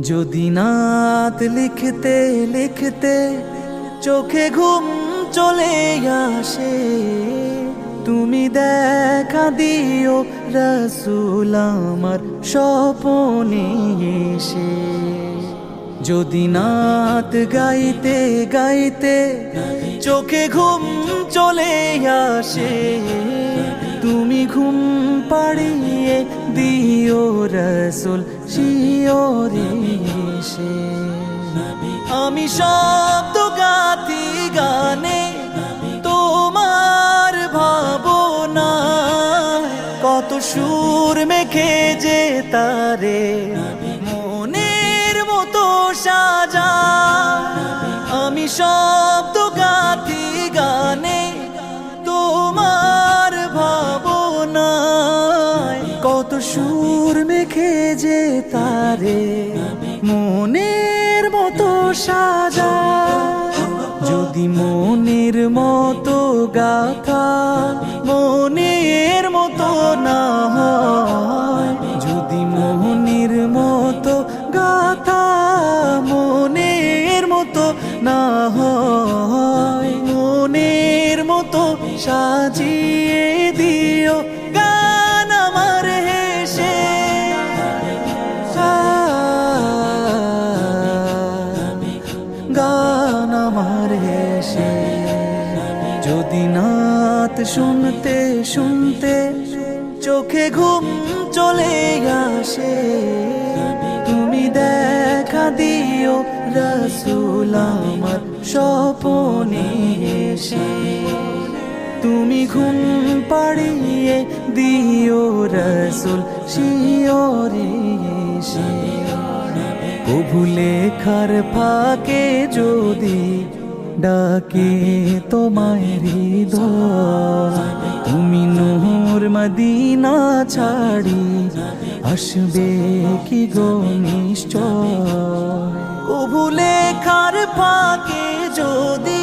যদি নাত লিখতে লিখতে চোখে ঘুম চলে আসে তুমি দেখা দিও রসুল আমার স্বপনে এসে যদি নাত গাইতে গাইতে চোখে ঘুম চলে আসে তুমি ঘুম পাড়িয়ে দিও রসুল, শিওরে এসে আমি শব্দ গাতি গানে, তোমার ভাবনা কত সুর মেখে যে তারে। মনের মতো সাজা। আমি শব্দ সুর মেখে যে তারে মনের মতো সাজা, যদি মনের মতো গাথা মনের মতো না হয়, যদি মনের মতো গাথা মনের মতো না হয়, মনের মতো সাজিয়ে আমার হেসে। যদি নাত শুনতে শুনতে চোখে ঘুম চলে আসে, তুমি দেখা দিও রসুল আমার স্বপনে এসে তুমি ঘুম পাড়িয়ে দিও রসুল, শিওরে কভু লেখার ফাঁকে যদি ডাকে তোমায় হৃদয়, তুমি নূর মদিনা ছাড়ি, আসবে কি গো নিশ্চয়? কভু লেখার ফাঁকে যদি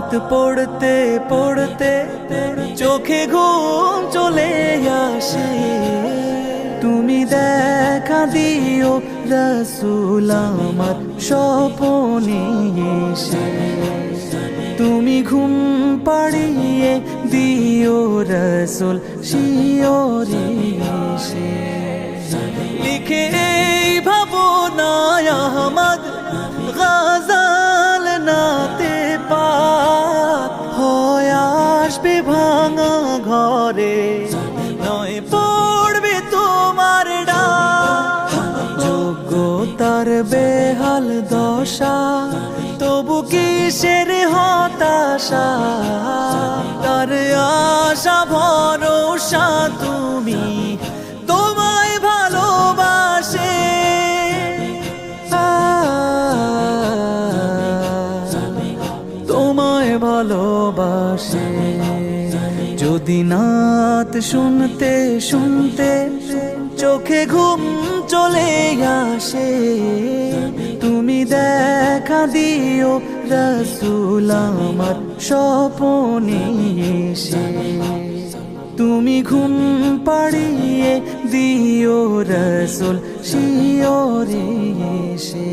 নাত পড়তে পড়তে চোখে ঘুম চলে আসে। তুমি দেখা দিও রসুল আমার স্বপনে তুমি ঘুম পাড়িয়ে দিও রসুল শিওরে লিখে এই ভাবনায় আহমদ গাজাল আসবে ভাঙা ঘরে। নয় পড়বে তোমার ডাক। যোগ্যতার বেহাল দশা, তবু কিসের হতাশা? তার আশা, ভরসা তুমি তোমায় ভালোবাসে। তোমায় ভালোবাসে। যদি নাত শুনতে শুনতে চোখে ঘুম চলে আসে। তুমি দেখা দিও রসুল আমার স্বপনে এসে। তুমি ঘুম পাড়িয়ে দিও রসুল শিওরে এসে।